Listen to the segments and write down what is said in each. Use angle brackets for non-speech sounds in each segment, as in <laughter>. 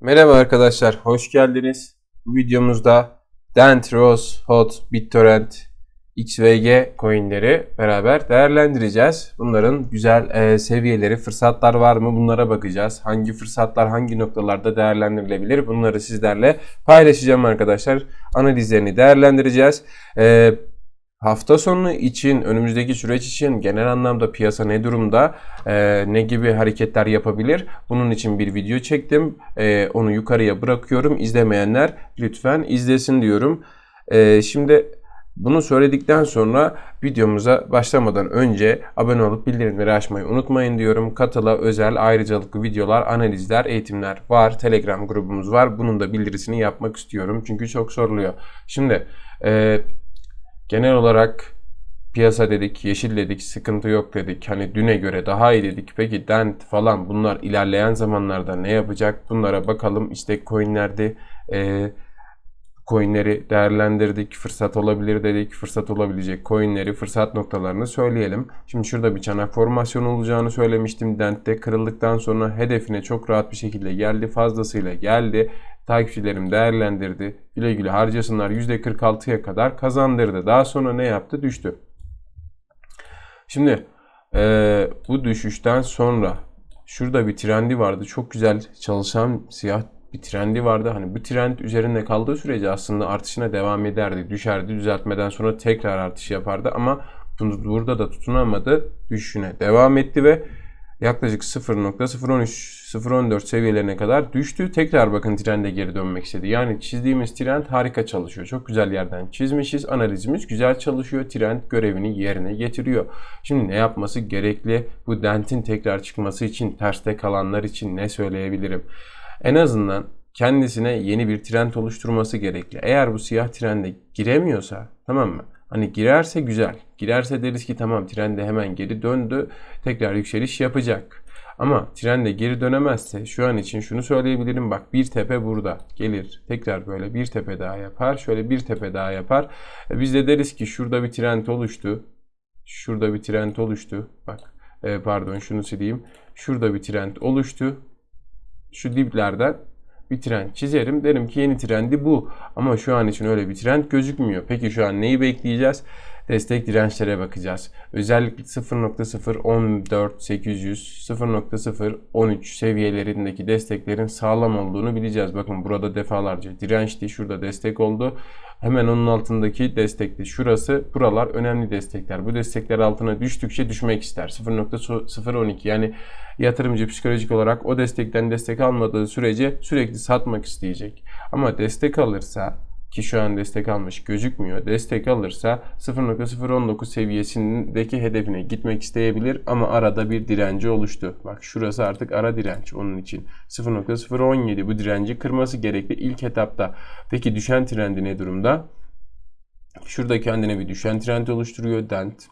Merhaba arkadaşlar, hoş geldiniz. Bu videomuzda Dent, Rose, Hot, BitTorrent, XVG coinleri beraber değerlendireceğiz. Bunların güzel e, seviyeleri, fırsatlar var mı bunlara bakacağız. Hangi fırsatlar hangi noktalarda değerlendirilebilir bunları sizlerle paylaşacağım arkadaşlar. Analizlerini değerlendireceğiz. E, Hafta sonu için, önümüzdeki süreç için genel anlamda piyasa ne durumda, e, ne gibi hareketler yapabilir? Bunun için bir video çektim. E, onu yukarıya bırakıyorum. İzlemeyenler lütfen izlesin diyorum. E, şimdi bunu söyledikten sonra videomuza başlamadan önce abone olup bildirimleri açmayı unutmayın diyorum. Katıla özel ayrıcalıklı videolar, analizler, eğitimler var. Telegram grubumuz var. Bunun da bildirisini yapmak istiyorum. Çünkü çok soruluyor. Şimdi... E, Genel olarak piyasa dedik, yeşil dedik, sıkıntı yok dedik. Hani düne göre daha iyi dedik. Peki Dent falan bunlar ilerleyen zamanlarda ne yapacak? Bunlara bakalım. İşte coinlerde e, coinleri değerlendirdik. Fırsat olabilir dedik. Fırsat olabilecek coinleri, fırsat noktalarını söyleyelim. Şimdi şurada bir çanak formasyonu olacağını söylemiştim. Dent'te kırıldıktan sonra hedefine çok rahat bir şekilde geldi. Fazlasıyla geldi. Takipçilerim değerlendirdi. Güle güle harcasınlar %46'ya kadar kazandırdı. Daha sonra ne yaptı? Düştü. Şimdi e, bu düşüşten sonra şurada bir trendi vardı. Çok güzel çalışan siyah bir trendi vardı. Hani bu trend üzerinde kaldığı sürece aslında artışına devam ederdi. Düşerdi. Düzeltmeden sonra tekrar artış yapardı ama burada da tutunamadı. Düşüşüne devam etti ve yaklaşık 0.013-0.14 seviyelerine kadar düştü. Tekrar bakın trende geri dönmek istedi. Yani çizdiğimiz trend harika çalışıyor. Çok güzel yerden çizmişiz. Analizimiz güzel çalışıyor. Trend görevini yerine getiriyor. Şimdi ne yapması gerekli? Bu dentin tekrar çıkması için, terste kalanlar için ne söyleyebilirim? En azından kendisine yeni bir trend oluşturması gerekli. Eğer bu siyah trende giremiyorsa tamam mı? Hani girerse güzel. Girerse deriz ki tamam trende hemen geri döndü. Tekrar yükseliş yapacak. Ama trende geri dönemezse şu an için şunu söyleyebilirim. Bak bir tepe burada gelir. Tekrar böyle bir tepe daha yapar. Şöyle bir tepe daha yapar. E biz de deriz ki şurada bir trend oluştu. Şurada bir trend oluştu. Bak e, pardon şunu sileyim. Şurada bir trend oluştu. Şu diplerden bir trend çizerim. Derim ki yeni trendi bu. Ama şu an için öyle bir trend gözükmüyor. Peki şu an neyi bekleyeceğiz? Destek dirençlere bakacağız. Özellikle 0.014800, 0.013 seviyelerindeki desteklerin sağlam olduğunu bileceğiz. Bakın burada defalarca dirençti. Şurada destek oldu. Hemen onun altındaki destekti. Şurası, buralar önemli destekler. Bu destekler altına düştükçe düşmek ister. 0.012 yani yatırımcı psikolojik olarak o destekten destek almadığı sürece sürekli satmak isteyecek. Ama destek alırsa ki şu an destek almış gözükmüyor. Destek alırsa 0.019 seviyesindeki hedefine gitmek isteyebilir ama arada bir direnci oluştu. Bak şurası artık ara direnç onun için. 0.017 bu direnci kırması gerekli ilk etapta. Peki düşen trendi ne durumda? Şurada kendine bir düşen trend oluşturuyor. Dent.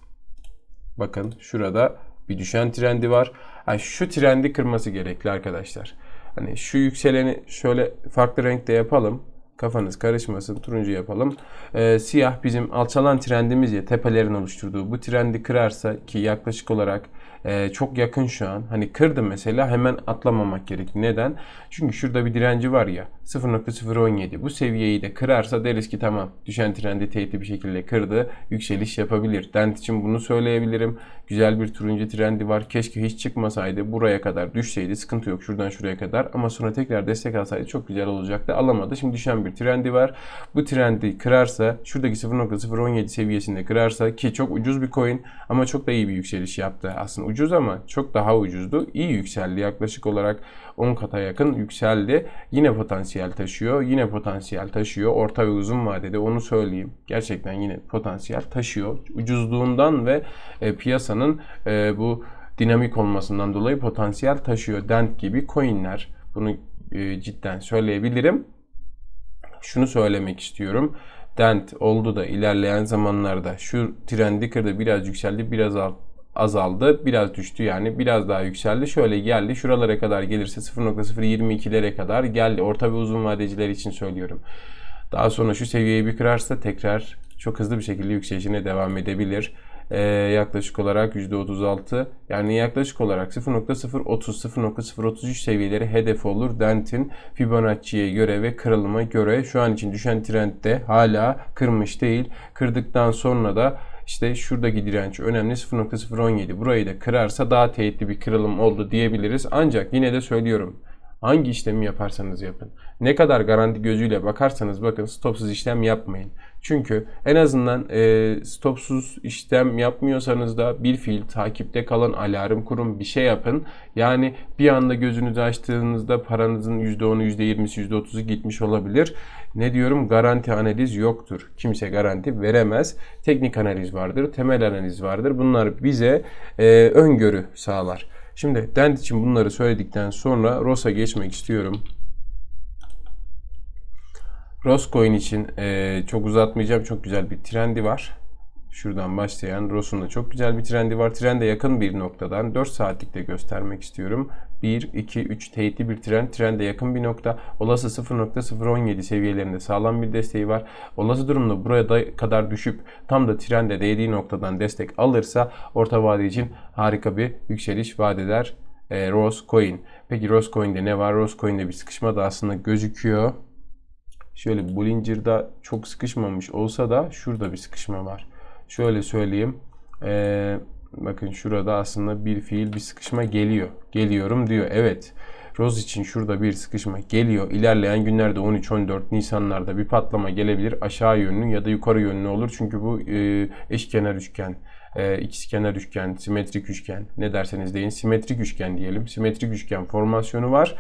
Bakın şurada bir düşen trendi var. Yani şu trendi kırması gerekli arkadaşlar. Hani şu yükseleni şöyle farklı renkte yapalım. Kafanız karışmasın. Turuncu yapalım. Ee, siyah bizim alçalan trendimiz ya tepelerin oluşturduğu. Bu trendi kırarsa ki yaklaşık olarak e, çok yakın şu an. Hani kırdı mesela hemen atlamamak gerek. Neden? Çünkü şurada bir direnci var ya 0.017. Bu seviyeyi de kırarsa deriz ki tamam düşen trendi tehdit bir şekilde kırdı. Yükseliş yapabilir. Dent için bunu söyleyebilirim. Güzel bir turuncu trendi var. Keşke hiç çıkmasaydı. Buraya kadar düşseydi sıkıntı yok. Şuradan şuraya kadar. Ama sonra tekrar destek alsaydı çok güzel olacaktı. Alamadı. Şimdi düşen bir trendi var. Bu trendi kırarsa şuradaki 0.017 seviyesinde kırarsa ki çok ucuz bir coin ama çok da iyi bir yükseliş yaptı. Aslında ucuz ama çok daha ucuzdu. İyi yükseldi. Yaklaşık olarak 10 kata yakın yükseldi. Yine potansiyel taşıyor. Yine potansiyel taşıyor. Orta ve uzun vadede onu söyleyeyim. Gerçekten yine potansiyel taşıyor. Ucuzluğundan ve e, piyasanın e, bu dinamik olmasından dolayı potansiyel taşıyor. Dent gibi coinler. Bunu e, cidden söyleyebilirim. Şunu söylemek istiyorum. Dent oldu da ilerleyen zamanlarda şu trendi kırdı biraz yükseldi biraz alt, azaldı. Biraz düştü yani. Biraz daha yükseldi. Şöyle geldi. Şuralara kadar gelirse 0.022'lere kadar geldi. Orta ve uzun vadeciler için söylüyorum. Daha sonra şu seviyeyi bir kırarsa tekrar çok hızlı bir şekilde yükselişine devam edebilir. Ee, yaklaşık olarak %36 yani yaklaşık olarak 0.030-0.033 seviyeleri hedef olur Dent'in Fibonacci'ye göre ve kırılıma göre şu an için düşen trendde hala kırmış değil. Kırdıktan sonra da işte şuradaki direnç önemli 0.017 burayı da kırarsa daha teğetli bir kırılım oldu diyebiliriz. Ancak yine de söylüyorum hangi işlemi yaparsanız yapın. Ne kadar garanti gözüyle bakarsanız bakın stopsuz işlem yapmayın. Çünkü en azından e, stopsuz işlem yapmıyorsanız da bir fiil takipte kalın, alarm kurun, bir şey yapın. Yani bir anda gözünüzü açtığınızda paranızın %10'u, %20'si, %30'u gitmiş olabilir. Ne diyorum? Garanti analiz yoktur. Kimse garanti veremez. Teknik analiz vardır, temel analiz vardır. Bunlar bize e, öngörü sağlar. Şimdi Dent için bunları söyledikten sonra ROS'a geçmek istiyorum. Roscoin için e, çok uzatmayacağım. Çok güzel bir trendi var. Şuradan başlayan Ros'un da çok güzel bir trendi var. Trende yakın bir noktadan 4 saatlikte göstermek istiyorum. 1, 2, 3 teyitli bir trend. Trende yakın bir nokta. Olası 0.017 seviyelerinde sağlam bir desteği var. Olası durumda buraya da kadar düşüp tam da trende değdiği noktadan destek alırsa orta vade için harika bir yükseliş vaat eder. E, Rose Coin. Peki Rose Coin'de ne var? Rose Coin'de bir sıkışma da aslında gözüküyor. Şöyle Bollinger'da çok sıkışmamış olsa da şurada bir sıkışma var. Şöyle söyleyeyim. Ee, bakın şurada aslında bir fiil bir sıkışma geliyor. Geliyorum diyor. Evet. Rose için şurada bir sıkışma geliyor. İlerleyen günlerde 13-14 Nisanlarda bir patlama gelebilir. Aşağı yönlü ya da yukarı yönlü olur. Çünkü bu e, eşkenar üçgen e, ikizkenar üçgen, simetrik üçgen ne derseniz deyin simetrik üçgen diyelim. Simetrik üçgen formasyonu var.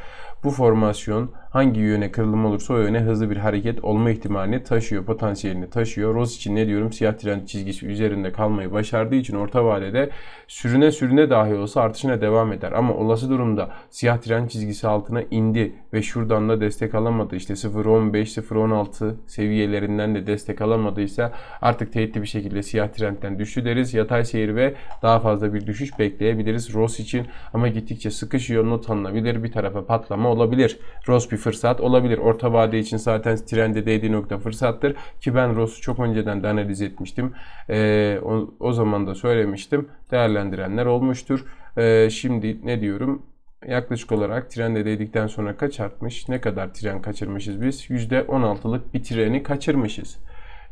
Bu formasyon hangi yöne kırılım olursa o yöne hızlı bir hareket olma ihtimalini taşıyor, potansiyelini taşıyor. Rose için ne diyorum? Siyah trend çizgisi üzerinde kalmayı başardığı için orta vadede sürüne sürüne dahi olsa artışına devam eder. Ama olası durumda siyah trend çizgisi altına indi ve şuradan da destek alamadı. İşte 0.15, 0.16 seviyelerinden de destek alamadıysa artık tehditli bir şekilde siyah trendten düştü deriz. Yatay seyir ve daha fazla bir düşüş bekleyebiliriz Rose için. Ama gittikçe sıkışıyor, not alınabilir. Bir tarafa patlama olabilir. Rose bir fırsat olabilir. Orta vade için zaten trende değdiği nokta fırsattır. Ki ben Rose'u çok önceden de analiz etmiştim. Ee, o, o zaman da söylemiştim. Değerlendirenler olmuştur. Ee, şimdi ne diyorum? yaklaşık olarak trende değdikten sonra kaç artmış? Ne kadar tren kaçırmışız biz? %16'lık bir treni kaçırmışız.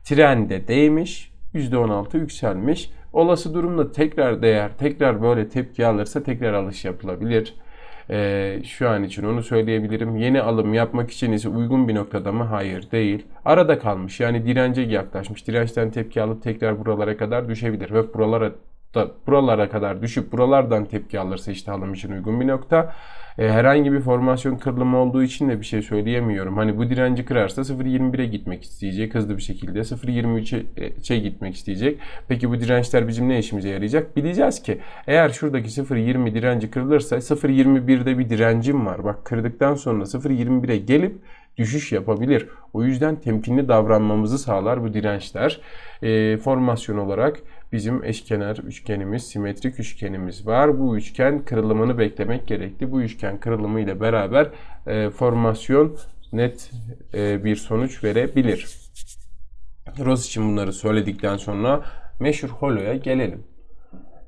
Trende değmiş, %16 yükselmiş. Olası durumda tekrar değer, tekrar böyle tepki alırsa tekrar alış yapılabilir. Ee, şu an için onu söyleyebilirim. Yeni alım yapmak için ise uygun bir noktada mı? Hayır değil. Arada kalmış yani dirence yaklaşmış. Dirençten tepki alıp tekrar buralara kadar düşebilir ve buralara da buralara kadar düşüp buralardan tepki alırsa işte alım için uygun bir nokta. E, herhangi bir formasyon kırılımı olduğu için de bir şey söyleyemiyorum. Hani bu direnci kırarsa 0.21'e gitmek isteyecek hızlı bir şekilde. 0.23'e gitmek isteyecek. Peki bu dirençler bizim ne işimize yarayacak? Bileceğiz ki eğer şuradaki 0.20 direnci kırılırsa 0.21'de bir direncim var. Bak kırdıktan sonra 0.21'e gelip düşüş yapabilir. O yüzden temkinli davranmamızı sağlar bu dirençler. E, formasyon olarak bizim eşkenar üçgenimiz, simetrik üçgenimiz var. Bu üçgen kırılımını beklemek gerekli. Bu üçgen kırılımı ile beraber e, formasyon net e, bir sonuç verebilir. Rose için bunları söyledikten sonra meşhur holoya gelelim.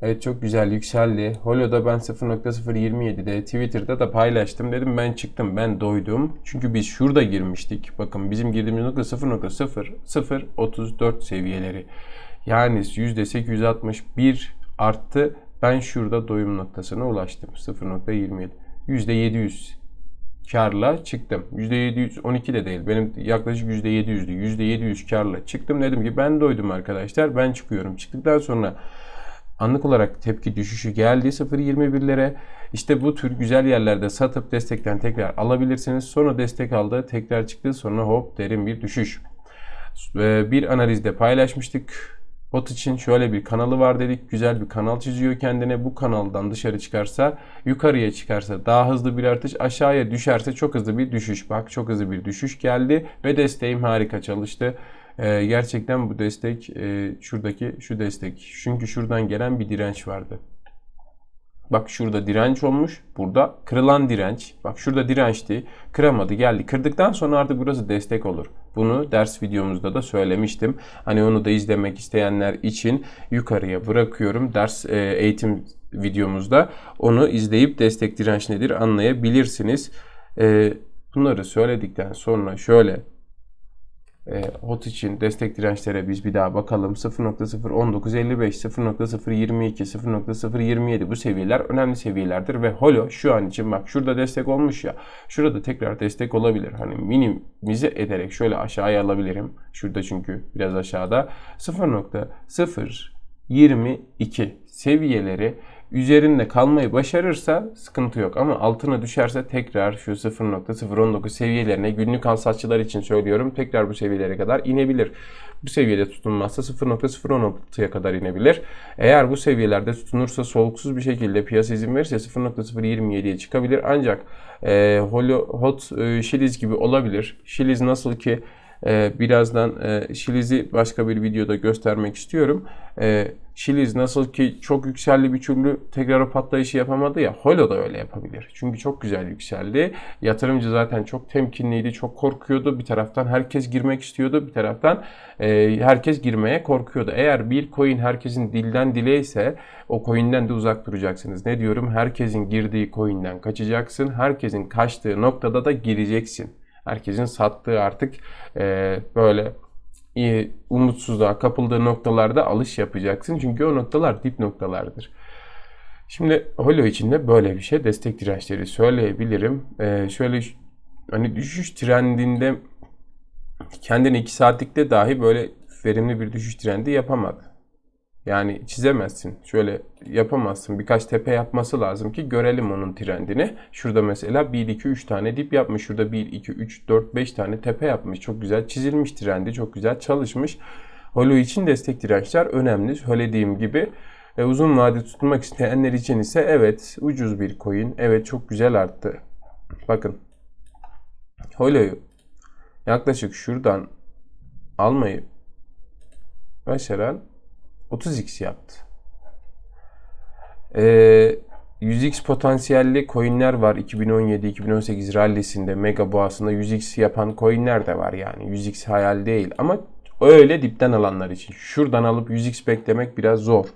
Evet çok güzel yükseldi. Holo'da ben 0.027'de Twitter'da da paylaştım. Dedim ben çıktım ben doydum. Çünkü biz şurada girmiştik. Bakın bizim girdiğimiz nokta 0.0034 seviyeleri. Yani %861 arttı. Ben şurada doyum noktasına ulaştım. 0.27. %700 karla çıktım. %712 de değil. Benim yaklaşık %700'dü. %700 karla çıktım. Dedim ki ben doydum arkadaşlar. Ben çıkıyorum. Çıktıktan sonra anlık olarak tepki düşüşü geldi 0.21'lere. İşte bu tür güzel yerlerde satıp destekten tekrar alabilirsiniz. Sonra destek aldı. Tekrar çıktı. Sonra hop derin bir düşüş. Bir analizde paylaşmıştık. Bot için şöyle bir kanalı var dedik. Güzel bir kanal çiziyor kendine. Bu kanaldan dışarı çıkarsa, yukarıya çıkarsa daha hızlı bir artış, aşağıya düşerse çok hızlı bir düşüş. Bak çok hızlı bir düşüş geldi ve desteğim harika çalıştı. Ee, gerçekten bu destek e, şuradaki şu destek. Çünkü şuradan gelen bir direnç vardı. Bak şurada direnç olmuş. Burada kırılan direnç. Bak şurada dirençti. Kıramadı geldi. Kırdıktan sonra artık burası destek olur. Bunu ders videomuzda da söylemiştim. Hani onu da izlemek isteyenler için yukarıya bırakıyorum. Ders e, eğitim videomuzda onu izleyip destek direnç nedir anlayabilirsiniz. E, bunları söyledikten sonra şöyle e, HOT için destek dirençlere biz bir daha bakalım. 0.01955, 0.022, 0.027 bu seviyeler önemli seviyelerdir ve Holo şu an için bak şurada destek olmuş ya. Şurada tekrar destek olabilir. Hani minimize ederek şöyle aşağıya alabilirim. Şurada çünkü biraz aşağıda 0.022 seviyeleri üzerinde kalmayı başarırsa sıkıntı yok. Ama altına düşerse tekrar şu 0.019 seviyelerine günlük al satçılar için söylüyorum. Tekrar bu seviyelere kadar inebilir. Bu seviyede tutunmazsa 0.016'ya kadar inebilir. Eğer bu seviyelerde tutunursa soluksuz bir şekilde piyasa izin verirse 0.027'ye çıkabilir. Ancak e, Hot e, Şiliz gibi olabilir. Şiliz nasıl ki e, birazdan e, Şiliz'i başka bir videoda göstermek istiyorum. E, Şiliz nasıl ki çok yükseldi bir türlü tekrar o patlayışı yapamadı ya Holo da öyle yapabilir. Çünkü çok güzel yükseldi. Yatırımcı zaten çok temkinliydi, çok korkuyordu. Bir taraftan herkes girmek istiyordu, bir taraftan e, herkes girmeye korkuyordu. Eğer bir coin herkesin dilden dile ise o coin'den de uzak duracaksınız. Ne diyorum? Herkesin girdiği coin'den kaçacaksın. Herkesin kaçtığı noktada da gireceksin. Herkesin sattığı artık e, böyle iyi, umutsuzluğa kapıldığı noktalarda alış yapacaksın. Çünkü o noktalar dip noktalardır. Şimdi Holo için de böyle bir şey destek dirençleri söyleyebilirim. Ee, şöyle hani düşüş trendinde kendini 2 saatlikte dahi böyle verimli bir düşüş trendi yapamadı. Yani çizemezsin. Şöyle yapamazsın. Birkaç tepe yapması lazım ki görelim onun trendini. Şurada mesela 1, 2, 3 tane dip yapmış. Şurada 1, 2, 3, 4, 5 tane tepe yapmış. Çok güzel çizilmiş trendi. Çok güzel çalışmış. Holo için destek dirençler önemli. Söylediğim gibi e, uzun vade tutmak isteyenler için ise evet ucuz bir coin. Evet çok güzel arttı. Bakın. Holo'yu yaklaşık şuradan almayı başaran 30x yaptı. Ee, 100x potansiyelli coinler var. 2017-2018 rallisinde mega boğasında 100x yapan coinler de var yani. 100x hayal değil. Ama öyle dipten alanlar için. Şuradan alıp 100x beklemek biraz zor.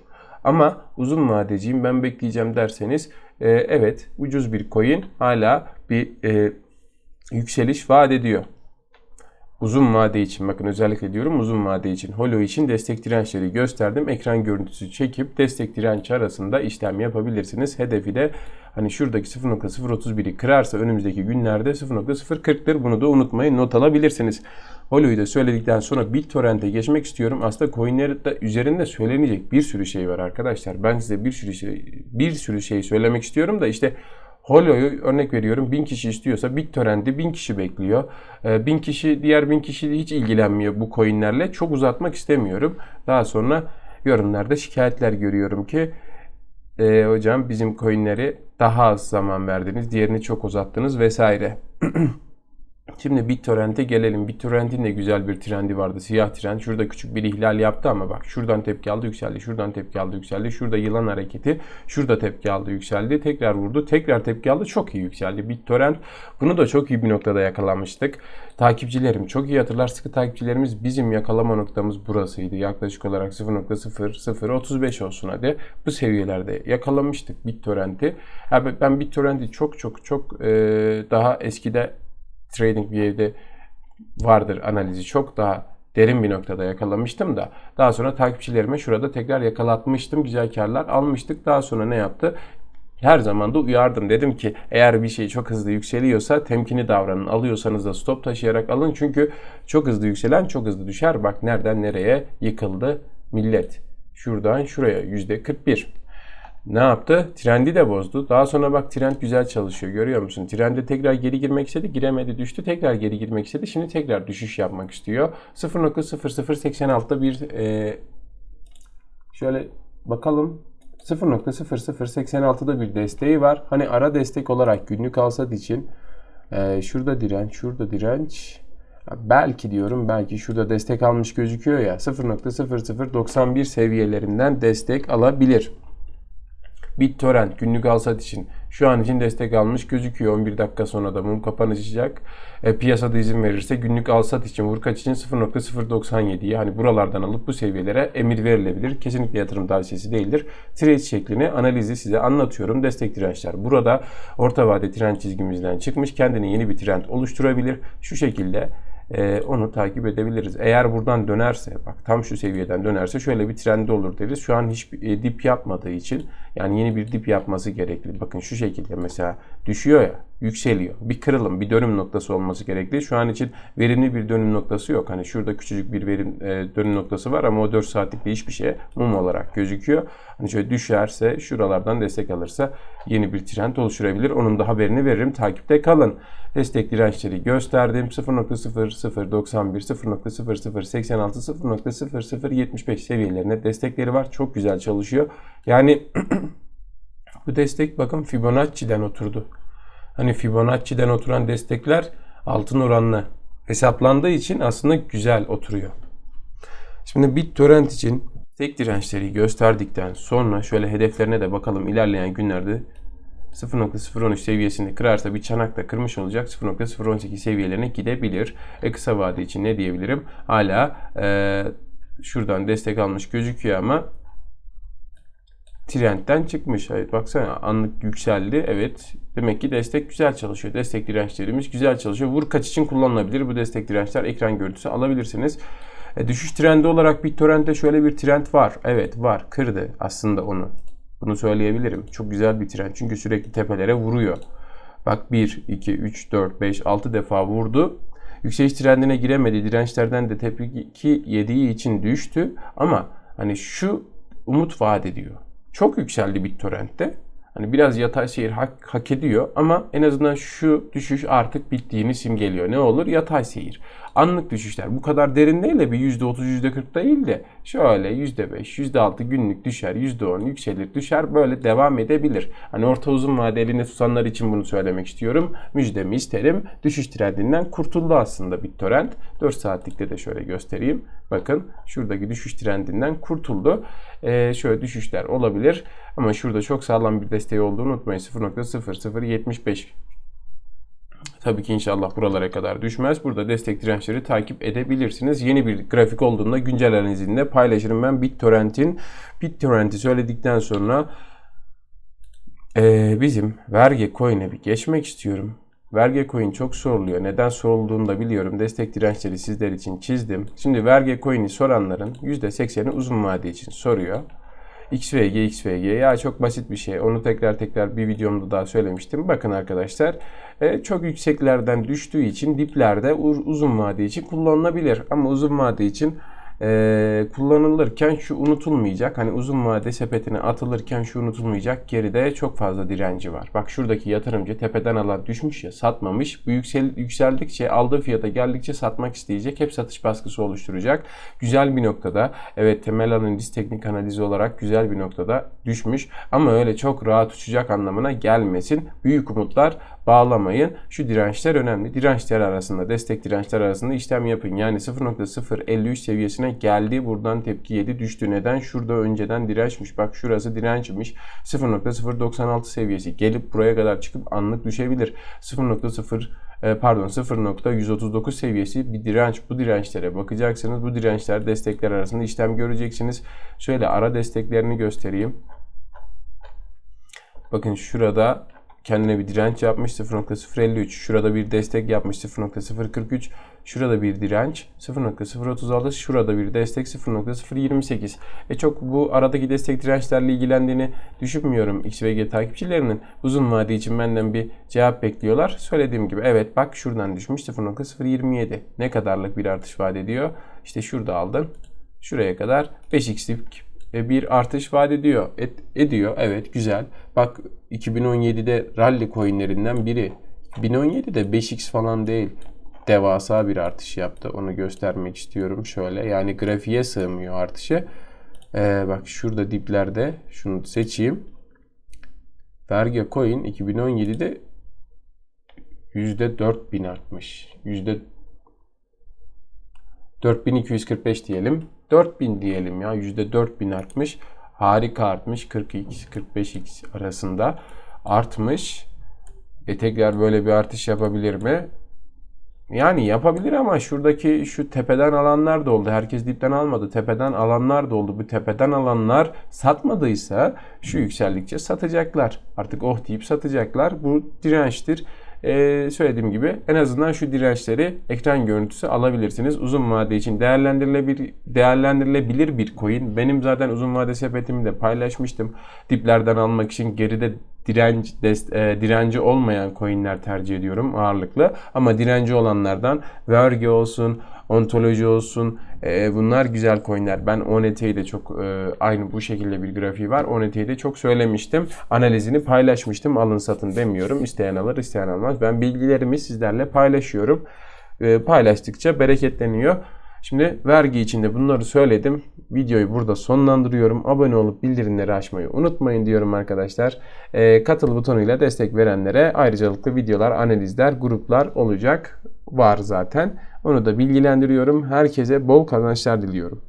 Ama uzun vadeciyim ben bekleyeceğim derseniz e, evet ucuz bir coin hala bir e, yükseliş vaat ediyor uzun vade için bakın özellikle diyorum uzun vade için holo için destek dirençleri gösterdim. Ekran görüntüsü çekip destek direnç arasında işlem yapabilirsiniz. Hedefi de hani şuradaki 0.031'i kırarsa önümüzdeki günlerde 0.040'tır. Bunu da unutmayın not alabilirsiniz. Holo'yu da söyledikten sonra BitTorrent'e geçmek istiyorum. Aslında coin'lerin üzerinde söylenecek bir sürü şey var arkadaşlar. Ben size bir sürü şey bir sürü şey söylemek istiyorum da işte Holo'yu örnek veriyorum 1000 kişi istiyorsa BitTorrent'i 1000 kişi bekliyor. 1000 ee, kişi diğer 1000 kişi hiç ilgilenmiyor bu coinlerle. Çok uzatmak istemiyorum. Daha sonra yorumlarda şikayetler görüyorum ki e, hocam bizim coinleri daha az zaman verdiniz, diğerini çok uzattınız vesaire. <clears throat> Şimdi BitTorrent'e gelelim. BitTorrent'in de güzel bir trendi vardı. Siyah trend. Şurada küçük bir ihlal yaptı ama bak şuradan tepki aldı yükseldi. Şuradan tepki aldı yükseldi. Şurada yılan hareketi. Şurada tepki aldı yükseldi. Tekrar vurdu. Tekrar tepki aldı. Çok iyi yükseldi. BitTorrent bunu da çok iyi bir noktada yakalamıştık. Takipçilerim çok iyi hatırlar. Sıkı takipçilerimiz bizim yakalama noktamız burasıydı. Yaklaşık olarak 0.0035 olsun hadi. Bu seviyelerde yakalamıştık BitTorrent'i. Ben BitTorrent'i çok çok çok daha eskide trading yerde vardır analizi çok daha derin bir noktada yakalamıştım da daha sonra takipçilerime şurada tekrar yakalatmıştım. Güzel karlar almıştık. Daha sonra ne yaptı? Her zaman da uyardım. Dedim ki eğer bir şey çok hızlı yükseliyorsa temkini davranın. Alıyorsanız da stop taşıyarak alın. Çünkü çok hızlı yükselen çok hızlı düşer. Bak nereden nereye yıkıldı millet. Şuradan şuraya %41 ne yaptı? Trendi de bozdu. Daha sonra bak trend güzel çalışıyor. Görüyor musun? Trende tekrar geri girmek istedi. Giremedi düştü. Tekrar geri girmek istedi. Şimdi tekrar düşüş yapmak istiyor. 0.0086'da bir e, şöyle bakalım. 0.0086'da bir desteği var. Hani ara destek olarak günlük alsat için e, şurada direnç, şurada direnç. Belki diyorum belki şurada destek almış gözüküyor ya 0.0091 seviyelerinden destek alabilir. BitTorrent günlük alsat için Şu an için destek almış gözüküyor. 11 dakika sonra da mum kapanacak. E, piyasada izin verirse günlük alsat için vurkaç için 0.097 yani buralardan alıp bu seviyelere emir verilebilir. Kesinlikle yatırım tavsiyesi değildir. Trade şeklini analizi size anlatıyorum. Destek dirençler burada. Orta vade trend çizgimizden çıkmış. Kendine yeni bir trend oluşturabilir. Şu şekilde e, onu takip edebiliriz. Eğer buradan dönerse bak tam şu seviyeden dönerse şöyle bir trendi olur deriz. Şu an hiç e, dip yapmadığı için yani yeni bir dip yapması gerekli. Bakın şu şekilde mesela düşüyor ya yükseliyor. Bir kırılım, bir dönüm noktası olması gerekli. Şu an için verimli bir dönüm noktası yok. Hani şurada küçücük bir verim e, dönüm noktası var ama o 4 saatlik bir hiçbir şey mum olarak gözüküyor. Hani şöyle düşerse, şuralardan destek alırsa yeni bir trend oluşturabilir. Onun da haberini veririm. Takipte kalın. Destek dirençleri gösterdim. 0.0091, 0.0086, 0.0075 seviyelerine destekleri var. Çok güzel çalışıyor. Yani <clears throat> bu destek bakın Fibonacci'den oturdu. Hani Fibonacci'den oturan destekler altın oranlı hesaplandığı için aslında güzel oturuyor. Şimdi BitTorrent için tek dirençleri gösterdikten sonra şöyle hedeflerine de bakalım ilerleyen günlerde 0.013 seviyesini kırarsa bir çanak da kırmış olacak 0.018 seviyelerine gidebilir. E kısa vade için ne diyebilirim? Hala e, şuradan destek almış gözüküyor ama trendten çıkmış. Evet baksana anlık yükseldi. Evet demek ki destek güzel çalışıyor. Destek dirençlerimiz güzel çalışıyor. Vur kaç için kullanılabilir. Bu destek dirençler ekran görüntüsü alabilirsiniz. E, düşüş trendi olarak BitTorrent'te şöyle bir trend var. Evet var. Kırdı aslında onu. Bunu söyleyebilirim. Çok güzel bir trend. Çünkü sürekli tepelere vuruyor. Bak 1, 2, 3, 4, 5, 6 defa vurdu. Yükseliş trendine giremedi. Dirençlerden de tepki yediği için düştü. Ama hani şu umut vaat ediyor. Çok yükseldi BitTorrent'te. Hani biraz yatay seyir hak, hak ediyor ama en azından şu düşüş artık bittiğini simgeliyor. Ne olur? Yatay seyir. Anlık düşüşler bu kadar derin değil de bir %30, %40 değil de şöyle %5, %6 günlük düşer, %10 yükselir düşer böyle devam edebilir. Hani orta uzun vade elini tutanlar için bunu söylemek istiyorum. Müjdemi isterim. Düşüş trendinden kurtuldu aslında BitTorrent. 4 saatlikte de şöyle göstereyim. Bakın şuradaki düşüş trendinden kurtuldu. Ee, şöyle düşüşler olabilir. Ama şurada çok sağlam bir desteği olduğunu unutmayın. 0.0075 Tabii ki inşallah buralara kadar düşmez. Burada destek dirençleri takip edebilirsiniz. Yeni bir grafik olduğunda güncel analizinde paylaşırım ben BitTorrent'in. BitTorrent'i söyledikten sonra ee, bizim vergi coin'e bir geçmek istiyorum. Verge çok soruluyor. Neden sorulduğunu da biliyorum. Destek dirençleri sizler için çizdim. Şimdi verge coin'i soranların %80'i uzun vade için soruyor. XVG, XVG ya çok basit bir şey. Onu tekrar tekrar bir videomda daha söylemiştim. Bakın arkadaşlar e, çok yükseklerden düştüğü için diplerde uzun vade için kullanılabilir. Ama uzun vade için e, kullanılırken şu unutulmayacak. Hani uzun vade sepetine atılırken şu unutulmayacak. Geride çok fazla direnci var. Bak şuradaki yatırımcı tepeden alan düşmüş ya satmamış. Bu yüksel, yükseldikçe aldığı fiyata geldikçe satmak isteyecek. Hep satış baskısı oluşturacak. Güzel bir noktada. Evet temel analiz teknik analizi olarak güzel bir noktada düşmüş. Ama öyle çok rahat uçacak anlamına gelmesin. Büyük umutlar bağlamayın. Şu dirençler önemli. Dirençler arasında, destek dirençler arasında işlem yapın. Yani 0.053 seviyesine geldi. Buradan tepki yedi düştü. Neden? Şurada önceden dirençmiş. Bak şurası dirençmiş. 0.096 seviyesi gelip buraya kadar çıkıp anlık düşebilir. 0.0 e, pardon 0.139 seviyesi bir direnç. Bu dirençlere bakacaksınız. Bu dirençler destekler arasında işlem göreceksiniz. Şöyle ara desteklerini göstereyim. Bakın şurada kendine bir direnç yapmış 0.053. Şurada bir destek yapmış 0.043. Şurada bir direnç 0.036. Şurada bir destek 0.028. E çok bu aradaki destek dirençlerle ilgilendiğini düşünmüyorum XVG takipçilerinin. Uzun vade için benden bir cevap bekliyorlar. Söylediğim gibi evet bak şuradan düşmüş 0.027. Ne kadarlık bir artış vaat ediyor? İşte şurada aldın. Şuraya kadar 5x'lik bir artış vaat ediyor. Et, ediyor. Evet güzel. Bak 2017'de rally coinlerinden biri. 2017'de 5x falan değil. Devasa bir artış yaptı. Onu göstermek istiyorum şöyle. Yani grafiğe sığmıyor artışı. Ee, bak şurada diplerde şunu seçeyim. Verge coin 2017'de %4000 artmış. %4000 4245 diyelim. 4000 diyelim ya. %4000 artmış. Harika artmış. 42 45x arasında. artmış. E tekrar böyle bir artış yapabilir mi? Yani yapabilir ama şuradaki şu tepeden alanlar da oldu. Herkes dipten almadı. Tepeden alanlar da oldu. Bu tepeden alanlar satmadıysa şu yükseldikçe satacaklar. Artık oh deyip satacaklar. Bu dirençtir. Ee, söylediğim gibi en azından şu dirençleri ekran görüntüsü alabilirsiniz. Uzun vade için değerlendirilebilir, değerlendirilebilir bir coin. Benim zaten uzun vade sepetimi de paylaşmıştım. Diplerden almak için geride direnç e, direnci olmayan coinler tercih ediyorum ağırlıklı. Ama direnci olanlardan vergi olsun, ontoloji olsun e, bunlar güzel coinler. Ben ONT'yi de çok e, aynı bu şekilde bir grafiği var. ONT'yi de çok söylemiştim. Analizini paylaşmıştım. Alın satın demiyorum. İsteyen alır, isteyen almaz. Ben bilgilerimi sizlerle paylaşıyorum. E, paylaştıkça bereketleniyor. Şimdi vergi içinde bunları söyledim. Videoyu burada sonlandırıyorum. Abone olup bildirimleri açmayı unutmayın diyorum arkadaşlar. E, katıl butonuyla destek verenlere ayrıcalıklı videolar, analizler, gruplar olacak. Var zaten. Onu da bilgilendiriyorum. Herkese bol kazançlar diliyorum.